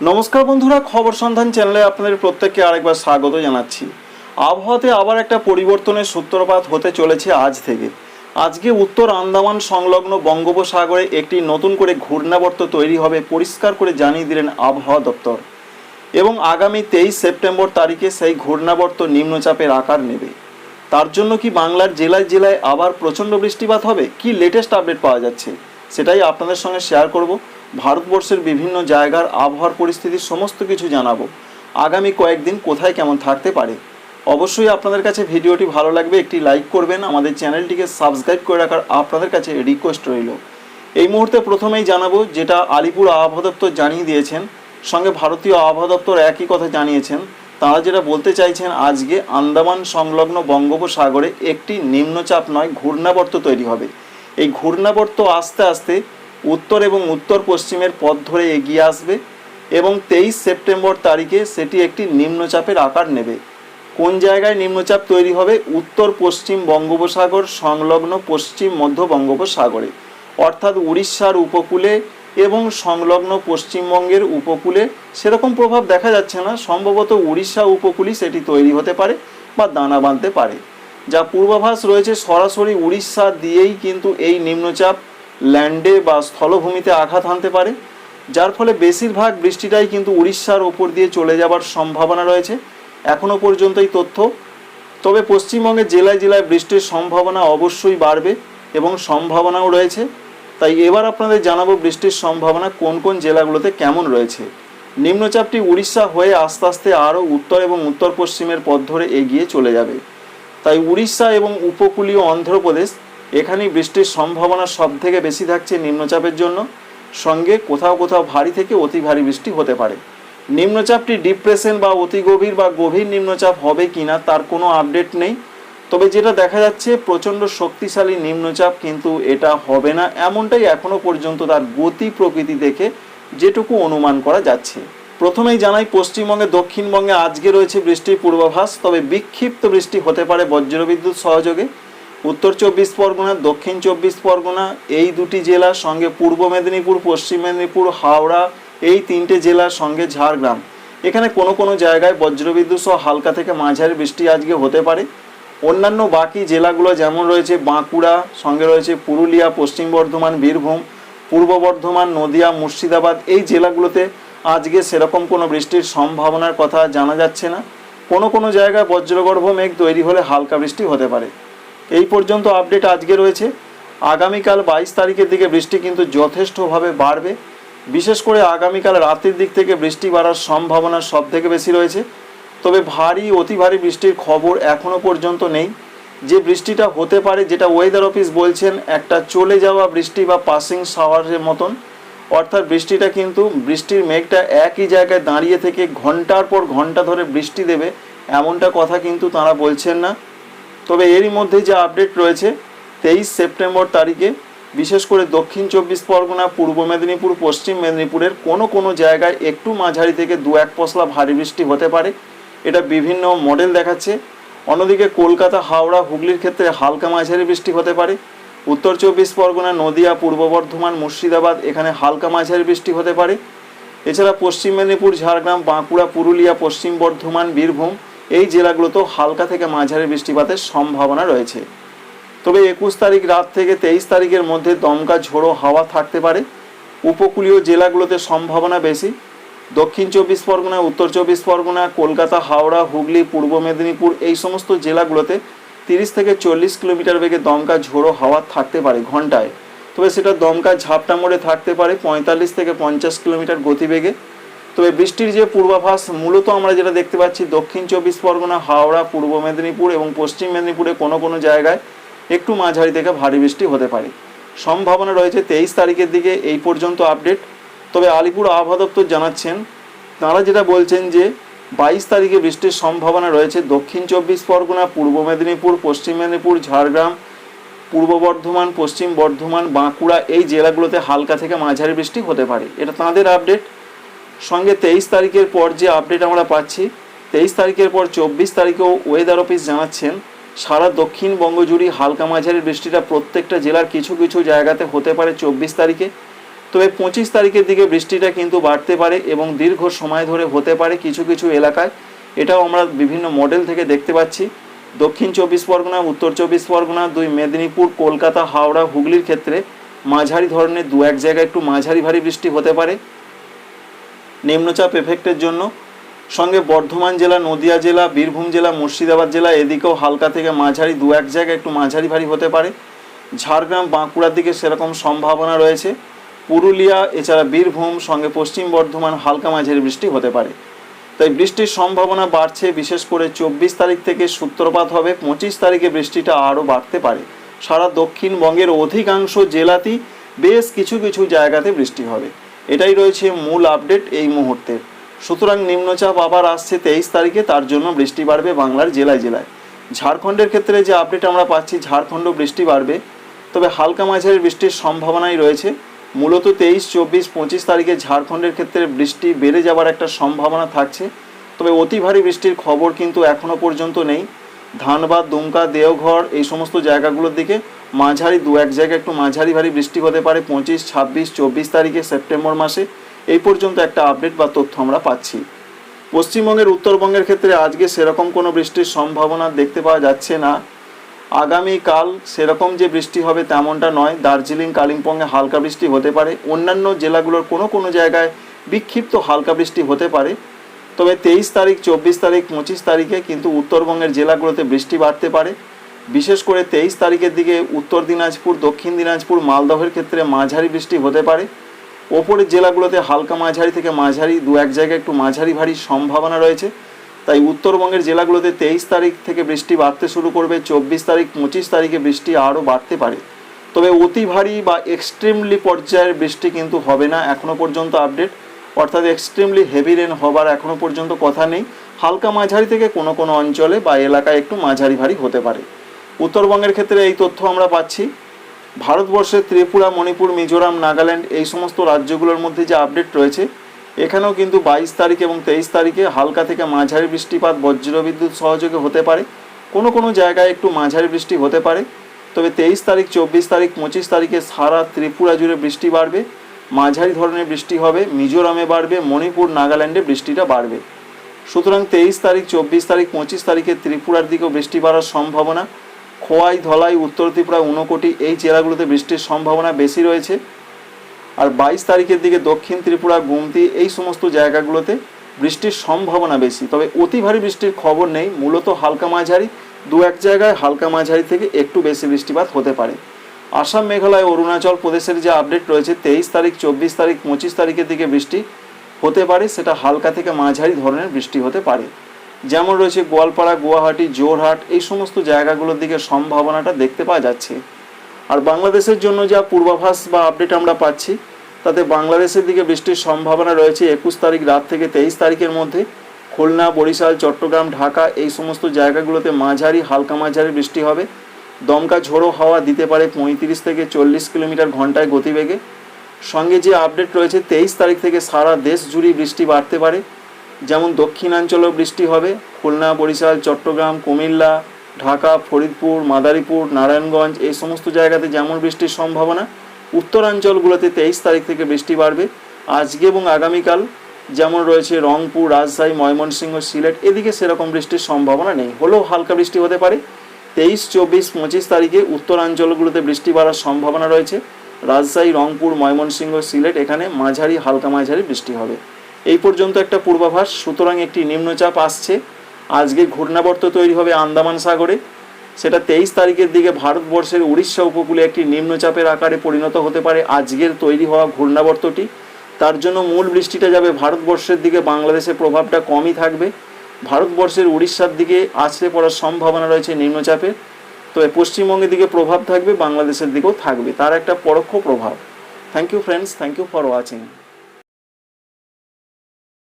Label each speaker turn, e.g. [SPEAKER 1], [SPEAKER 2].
[SPEAKER 1] নমস্কার বন্ধুরা, খবর সন্ধান চ্যানেলে আপনাদের প্রত্যেককে আরেকবার স্বাগত জানাচ্ছি। আবহাওয়াতে আবার একটা পরিবর্তনের সূত্রপাত হতে চলেছে আজ থেকে। আজকে উত্তর আন্দামান সংলগ্ন বঙ্গোপসাগরে একটি নতুন করে ঘূর্ণাবর্ত তৈরি হবে পরিষ্কার করে জানিয়ে দিলেন আবহাওয়া দপ্তর। এবং আগামী তেইশ সেপ্টেম্বর তারিখে সেই ঘূর্ণাবর্ত নিম্নচাপের আকার নেবে। তার জন্য কি বাংলার জেলায় জেলায় আবার প্রচণ্ড বৃষ্টিপাত হবে? কি লেটেস্ট আপডেট পাওয়া যাচ্ছে? সেটাই আপনাদের সঙ্গে শেয়ার করব। ভারতবর্ষের বিভিন্ন জায়গার আবহাওয়ার পরিস্থিতির সমস্ত কিছু জানাব। আগামী কয়েকদিন কোথায় কেমন থাকতে পারে? অবশ্যই আপনাদের কাছে ভিডিওটি ভালো লাগবে, একটি লাইক করবেন, আমাদের চ্যানেলটিকে সাবস্ক্রাইব করে রাখার আপনাদের কাছে রিকোয়েস্ট রইল। এই মুহূর্তে প্রথমেই জানাব যেটা আলিপুর আবহাওয়া দপ্তর জানিয়ে দিয়েছেন, সঙ্গে ভারতীয় আবহাওয়া দপ্তর একই কথা জানিয়েছেন। তারা যেটা বলতে চাইছেন, আজকে আন্দামান সংলগ্ন বঙ্গোপসাগরে একটি নিম্নচাপ নয়, ঘূর্ণাবর্ত তৈরি হবে। এই ঘূর্ণাবর্ত আস্তে আস্তে উত্তর এবং উত্তর পশ্চিমের পথ ধরে এগিয়ে আসবে এবং তেইশ সেপ্টেম্বর তারিখে সেটি একটি নিম্নচাপের আকার নেবে। কোন জায়গায় নিম্নচাপ তৈরি হবে? উত্তর, পশ্চিম বঙ্গোপসাগর, সংলগ্ন পশ্চিম, মধ্য বঙ্গোপসাগরে। অর্থাৎ উড়িষ্যার উপকূলে এবং সংলগ্ন পশ্চিমবঙ্গের উপকূলে। সেরকম প্রভাব দেখা যাচ্ছে না। সম্ভবত উড়িষ্যা উপকূলই সেটি তৈরি হতে পারে বা দানা বাঁধতে পারে। যা পূর্বাভাস রয়েছে সরাসরি উড়িষ্যা দিয়েই কিন্তু এই নিম্নচাপ ল্যান্ডে বা স্থলভূমিতে আঘাত হানতে পারে, যার ফলে বেশিরভাগ বৃষ্টিটাই কিন্তু উড়িষ্যার ওপর দিয়ে চলে যাবার সম্ভাবনা রয়েছে। এখনও পর্যন্ত এই তথ্য। তবে পশ্চিমবঙ্গের জেলায় জেলায় বৃষ্টির সম্ভাবনা অবশ্যই বাড়বে এবং সম্ভাবনাও রয়েছে। তাই এবার আপনাদের জানাব বৃষ্টির সম্ভাবনা কোন কোন জেলাগুলোতে কেমন রয়েছে। নিম্নচাপটি উড়িষ্যা হয়ে আস্তে আস্তে আরও উত্তর এবং উত্তর পশ্চিমের পথ ধরে এগিয়ে চলে যাবে। তাই উড়িষ্যা এবং উপকূলীয় অন্ধ্রপ্রদেশ এখানেই বৃষ্টির সম্ভাবনা সব থেকে বেশি থাকছে নিম্নচাপের জন্য। সঙ্গে কোথাও কোথাও ভারী থেকে অতি ভারী বৃষ্টি হতে পারে। নিম্নচাপটি ডিপ্রেশন বা অতি গভীর বা গভীর নিম্নচাপ হবে কিনা তার কোনো আপডেট নেই। তবে যেটা দেখা যাচ্ছে, প্রচণ্ড শক্তিশালী নিম্নচাপ কিন্তু এটা হবে না। এমনটাই এখনও পর্যন্ত তার গতি প্রকৃতি দেখে যেটুকু অনুমান করা যাচ্ছে। প্রথমেই জানাই, পশ্চিমবঙ্গে, দক্ষিণবঙ্গে আজকে রয়েছে বৃষ্টির পূর্বাভাস। তবে বিক্ষিপ্ত বৃষ্টি হতে পারে বজ্রবিদ্যুৎ সহযোগে। উত্তর চব্বিশ পরগনা, দক্ষিণ চব্বিশ পরগনা, এই দুটি জেলার সঙ্গে পূর্ব মেদিনীপুর, পশ্চিম মেদিনীপুর, হাওড়া, এই তিনটে জেলার সঙ্গে ঝাড়গ্রাম। এখানে কোনো কোনো জায়গায় বজ্রবিদ্যুৎ সহ হালকা থেকে মাঝারি বৃষ্টি আজকে হতে পারে। অন্যান্য বাকি জেলাগুলো যেমন রয়েছে বাঁকুড়া, সঙ্গে রয়েছে পুরুলিয়া, পশ্চিম বর্ধমান, বীরভূম, পূর্ব বর্ধমান, নদিয়া, মুর্শিদাবাদ, এই জেলাগুলোতে আজকে সেরকম কোনো বৃষ্টির সম্ভাবনার কথা জানা যাচ্ছে না। কোনো কোনো জায়গায় বজ্রগর্ভ মেঘ তৈরি হলে হালকা বৃষ্টি হতে পারে। এই পর্যন্ত আপডেট আজকে রয়েছে। আগামীকাল বাইশ তারিখের দিকে বৃষ্টি কিন্তু যথেষ্টভাবে বাড়বে। বিশেষ করে আগামীকাল রাতের দিক থেকে বৃষ্টি বাড়ার সম্ভাবনা সব থেকে বেশি রয়েছে। তবে ভারী, অতি ভারী বৃষ্টির খবর এখনও পর্যন্ত নেই। যে বৃষ্টিটা হতে পারে, যেটা ওয়েদার অফিস বলছেন, একটা চলে যাওয়া বৃষ্টি বা পাসিং শাওয়ারের মতন। অর্থাৎ বৃষ্টিটা কিন্তু, বৃষ্টির মেঘটা একই জায়গায় দাঁড়িয়ে থেকে ঘণ্টার পর ঘণ্টা ধরে বৃষ্টি দেবে, এমনটা কথা কিন্তু তারা বলছেন না। তবে এরই মধ্যে যে আপডেট রয়েছে, তেইশ সেপ্টেম্বর তারিখে, বিশেষ করে দক্ষিণ চব্বিশ পরগনা, পূর্ব মেদিনীপুর, পশ্চিম মেদিনীপুরের কোনো কোনো জায়গায় একটু মাঝারি থেকে দু এক পশলা ভারী বৃষ্টি হতে পারে। এটা বিভিন্ন মডেল দেখাচ্ছে। অন্যদিকে কলকাতা, হাওড়া, হুগলির ক্ষেত্রে হালকা মাঝারি বৃষ্টি হতে পারে। উত্তর চব্বিশ পরগনা, নদিয়া, পূর্ব বর্ধমান, মুর্শিদাবাদ এখানে হালকা মাঝারি বৃষ্টি হতে পারে। এছাড়া পশ্চিম মেদিনীপুর, ঝাড়গ্রাম, বাঁকুড়া, পুরুলিয়া, পশ্চিম বর্ধমান, বীরভূম এই জেলাগুলোতেও হালকা থেকে মাঝারি বৃষ্টিপাতের সম্ভাবনা রয়েছে। তবে একুশ তারিখ রাত থেকে তেইশ তারিখের মধ্যে দমকা ঝোড়ো হাওয়া থাকতে পারে। উপকূলীয় জেলাগুলোতে সম্ভাবনা বেশি। দক্ষিণ চব্বিশ পরগনা, উত্তর চব্বিশ পরগনা, কলকাতা, হাওড়া, হুগলি, পূর্ব মেদিনীপুর এই সমস্ত জেলাগুলোতে তিরিশ থেকে চল্লিশ কিলোমিটার বেগে দমকা ঝোড়ো হাওয়া থাকতে পারে ঘন্টায়। তবে সেটা দমকা ঝাপটা মোড়ে থাকতে পারে পঁয়তাল্লিশ থেকে পঞ্চাশ কিলোমিটার গতিবেগে। তবে বৃষ্টির যে পূর্বাভাস, মূলত আমরা যেটা দেখতে পাচ্ছি, দক্ষিণ চব্বিশ পরগনা, হাওড়া, পূর্ব মেদিনীপুর এবং পশ্চিম মেদিনীপুরে কোনো কোনো জায়গায় একটু মাঝারি থেকে ভারী বৃষ্টি হতে পারে। সম্ভাবনা রয়েছে তেইশ তারিখের দিকে এই পর্যন্ত আপডেট। তবে আলিপুর আবহাওয়া দপ্তর জানাচ্ছেন, তাঁরা যেটা বলছেন যে বাইশ তারিখে বৃষ্টির সম্ভাবনা রয়েছে দক্ষিণ চব্বিশ পরগনা, পূর্ব মেদিনীপুর, পশ্চিম মেদিনীপুর, ঝাড়গ্রাম, পূর্ব বর্ধমান, পশ্চিম বর্ধমান, বাঁকুড়া এই জেলাগুলোতে হালকা থেকে মাঝারি বৃষ্টি হতে পারে। এটা তাঁদের আপডেট। সঙ্গে তেইশ তারিখের পর যে আপডেট আমরা পাচ্ছি, তেইশ তারিখের পর চব্বিশ তারিখেও ওয়েদার অফিস জানাচ্ছেন, সারা দক্ষিণবঙ্গ জুড়ে হালকা মাঝারি বৃষ্টিটা প্রত্যেকটা জেলার কিছু কিছু জায়গাতে হতে পারে চব্বিশ তারিখে। তবে পঁচিশ তারিখের দিকে বৃষ্টিটা কিন্তু বাড়তে পারে এবং দীর্ঘ সময় ধরে হতে পারে কিছু কিছু এলাকায়। এটাও আমরা বিভিন্ন মডেল থেকে দেখতে পাচ্ছি। দক্ষিণ চব্বিশ পরগনা, উত্তর চব্বিশ পরগনা, দুই মেদিনীপুর, কলকাতা, হাওড়া, হুগলির ক্ষেত্রে মাঝারি ধরনের দু এক জায়গায় একটু মাঝারি ভারী বৃষ্টি হতে পারে। নিম্নচাপ এফেক্টের জন্য। সঙ্গে বর্ধমান জেলা, নদিয়া জেলা, বীরভূম জেলা, মুর্শিদাবাদ জেলা, এদিকেও হালকা থেকে মাঝারি, দু এক জায়গায় একটু মাঝারি ভারী হতে পারে। ঝাড়গ্রাম, বাঁকুড়ার দিকে সেরকম সম্ভাবনা রয়েছে। পুরুলিয়া, এছাড়া বীরভূম, সঙ্গে পশ্চিম বর্ধমান, হালকা মাঝারি বৃষ্টি হতে পারে। তাই বৃষ্টির সম্ভাবনা বাড়ছে, বিশেষ করে চব্বিশ তারিখ থেকে সূত্রপাত হবে, পঁচিশ তারিখে বৃষ্টিটা আরও বাড়তে পারে। সারা দক্ষিণবঙ্গের অধিকাংশ জেলাতেই বেশ কিছু কিছু জায়গাতে বৃষ্টি হবে। এটাই রয়েছে মূল আপডেট এই মুহূর্তে। সুতরাং নিম্নচাপ আবার আসছে তেইশ তারিখে, তার জন্য বৃষ্টি বাড়বে বাংলার জেলায় জেলায়। ঝাড়খণ্ডের ক্ষেত্রে যে আপডেট আমরা পাচ্ছি, ঝাড়খণ্ড বৃষ্টি বাড়বে। তবে হালকা মাঝারি বৃষ্টির সম্ভাবনাই রয়েছে। মূলত তেইশ, চব্বিশ, পঁচিশ তারিখে ঝাড়খণ্ডের ক্ষেত্রে বৃষ্টি বেড়ে যাওয়ার একটা সম্ভাবনা থাকছে। তবে অতি ভারী বৃষ্টির খবর কিন্তু এখনও পর্যন্ত নেই। ধানবাদ, দুমকা, দেওঘর এই সমস্ত জায়গাগুলোর দিকে মাঝারি দু এক জায়গায় একটু মাঝারি ভারী বৃষ্টি হতে পারে পঁচিশ, ছাব্বিশ, চব্বিশ তারিখে সেপ্টেম্বর মাসে। এই পর্যন্ত একটা আপডেট বা তথ্য আমরা পাচ্ছি। পশ্চিমবঙ্গের উত্তরবঙ্গের ক্ষেত্রে আজকে সেরকম কোনো বৃষ্টির সম্ভাবনা দেখতে পাওয়া যাচ্ছে না। আগামীকাল সেরকম যে বৃষ্টি হবে তেমনটা নয়। দার্জিলিং, কালিম্পংয়ে হালকা বৃষ্টি হতে পারে। অন্যান্য জেলাগুলোর কোনো কোনো জায়গায় বিক্ষিপ্ত হালকা বৃষ্টি হতে পারে। তবে তেইশ তারিখ, চব্বিশ তারিখ, পঁচিশ তারিখে কিন্তু উত্তরবঙ্গের জেলাগুলোতে বৃষ্টি বাড়তে পারে। বিশেষ করে তেইশ তারিখের দিকে উত্তর দিনাজপুর, দক্ষিণ দিনাজপুর, মালদহের ক্ষেত্রে মাঝারি বৃষ্টি হতে পারে। ওপরের জেলাগুলোতে হালকা মাঝারি থেকে মাঝারি, দু এক জায়গায় একটু মাঝারি ভারী সম্ভাবনা রয়েছে। তাই উত্তরবঙ্গের জেলাগুলোতে তেইশ তারিখ থেকে বৃষ্টি বাড়তে শুরু করবে, চব্বিশ তারিখ, পঁচিশ তারিখে বৃষ্টি আরও বাড়তে পারে। তবে অতি ভারী বা এক্সট্রিমলি পর্যায়ের বৃষ্টি কিন্তু হবে না এখনও পর্যন্ত আপডেট অর্থাৎ এক্সট্রিমলি হেভি রেন হবার এখনও পর্যন্ত কথা নেই। হালকা মাঝারি থেকে কোনো কোনো অঞ্চলে বা এলাকায় একটু মাঝারি ভারী হতে পারে। উত্তরবঙ্গের ক্ষেত্রে এই তথ্য আমরা পাচ্ছি। ভারতবর্ষের ত্রিপুরা, মণিপুর, মিজোরাম, নাগাল্যান্ড এই সমস্ত রাজ্যগুলোর মধ্যে যে আপডেট রয়েছে, এখানেও কিন্তু বাইশ তারিখ এবং তেইশ তারিখে হালকা থেকে মাঝারি বৃষ্টিপাত, বজ্রবিদ্যুৎ সহযোগে হতে পারে। কোনো কোনো জায়গায় একটু মাঝারি বৃষ্টি হতে পারে। তবে তেইশ তারিখ, চব্বিশ তারিখ, পঁচিশ তারিখে সারা ত্রিপুরা জুড়ে বৃষ্টি বাড়বে। মাঝারি ধরনের বৃষ্টি হবে, মিজোরামে বাড়বে, মণিপুর, নাগাল্যান্ডে বৃষ্টিটা বাড়বে। সুতরাং তেইশ তারিখ, চব্বিশ তারিখ, পঁচিশ তারিখে ত্রিপুরার দিকেও বৃষ্টি বাড়ার সম্ভাবনা। খোয়াই, ধলাই, উত্তর ত্রিপুরা, ঊনকোটি, এই জেলাগুলোতে বৃষ্টির সম্ভাবনা বেশি রয়েছে। আর বাইশ তারিখের দিকে দক্ষিণ ত্রিপুরা, গুমতি, এই সমস্ত জায়গাগুলোতে বৃষ্টির সম্ভাবনা বেশি। তবে অতি ভারী বৃষ্টির খবর নেই, মূলত হালকা মাঝারি। দু এক জায়গায় হালকা মাঝারি থেকে একটু বেশি বৃষ্টিপাত হতে পারে। আসাম, মেঘালয়, অরুণাচল প্রদেশের যে আপডেট রয়েছে, তেইশ তারিখ, চব্বিশ তারিখ, পঁচিশ তারিখের দিকে বৃষ্টি হতে পারে, সেটা হালকা থেকে মাঝারি ধরনের বৃষ্টি হতে পারে। যেমন রয়েছে গোয়ালপাড়া, গুয়াহাটি, জোরহাট, এই সমস্ত জায়গাগুলোর দিকে সম্ভাবনাটা দেখতে পাওয়া যাচ্ছে। আর বাংলাদেশের জন্য যা পূর্বাভাস বা আপডেট আমরা পাচ্ছি, তাতে বাংলাদেশের দিকে বৃষ্টির সম্ভাবনা রয়েছে একুশ তারিখ রাত থেকে তেইশ তারিখের মধ্যে। খুলনা, বরিশাল, চট্টগ্রাম, ঢাকা এই সমস্ত জায়গাগুলোতে মাঝারি, হালকা মাঝারি বৃষ্টি হবে। দমকা ঝোড়ো হাওয়া দিতে পারে পঁয়ত্রিশ থেকে চল্লিশ কিলোমিটার ঘন্টায় গতিবেগে। সঙ্গে যে আপডেট রয়েছে, তেইশ তারিখ থেকে সারা দেশ জুড়ে বৃষ্টি বাড়তে পারে। যেমন দক্ষিণাঞ্চলেও বৃষ্টি হবে, খুলনা, বরিশাল, চট্টগ্রাম, কুমিল্লা, ঢাকা, ফরিদপুর, মাদারীপুর, নারায়ণগঞ্জ, এই সমস্ত জায়গাতে যেমন বৃষ্টির সম্ভাবনা, উত্তরাঞ্চলগুলোতে তেইশ তারিখ থেকে বৃষ্টি বাড়বে। আজকে এবং আগামীকাল যেমন রয়েছে রংপুর, রাজশাহী, ময়মনসিংহ, সিলেট, এদিকে সেরকম বৃষ্টির সম্ভাবনা নেই। হলেও হালকা বৃষ্টি হতে পারে। তেইশ, চব্বিশ, পঁচিশ তারিখে উত্তরাঞ্চলগুলোতে বৃষ্টি বাড়ার সম্ভাবনা রয়েছে। রাজশাহী, রংপুর, ময়মনসিংহ, সিলেট, এখানে মাঝারি, হালকা মাঝারি বৃষ্টি হবে। এই পর্যন্ত একটা পূর্বাভাস, সুতরাং একটি নিম্নচাপ আসছে। আজকে ঘূর্ণাবর্ত তৈরি হবে আন্দামান সাগরে। সেটা তেইশ তারিখের দিকে ভারতবর্ষের উড়িষ্যা উপকূলে একটি নিম্নচাপের আকারে পরিণত হতে পারে আজকের তৈরি হওয়া ঘূর্ণাবর্তটি। তার জন্য মূল বৃষ্টিটা যাবে ভারতবর্ষের দিকে, বাংলাদেশের প্রভাবটা কমই থাকবে। ভারতবর্ষের উড়িষ্যার দিকে আছড়ে পড়ার সম্ভাবনা রয়েছে নিম্নচাপের তবে পশ্চিমবঙ্গের দিকে প্রভাব থাকবে, বাংলাদেশের দিকেও থাকবে। তার একটা পরোক্ষ প্রভাব। Thank you friends thank you for watching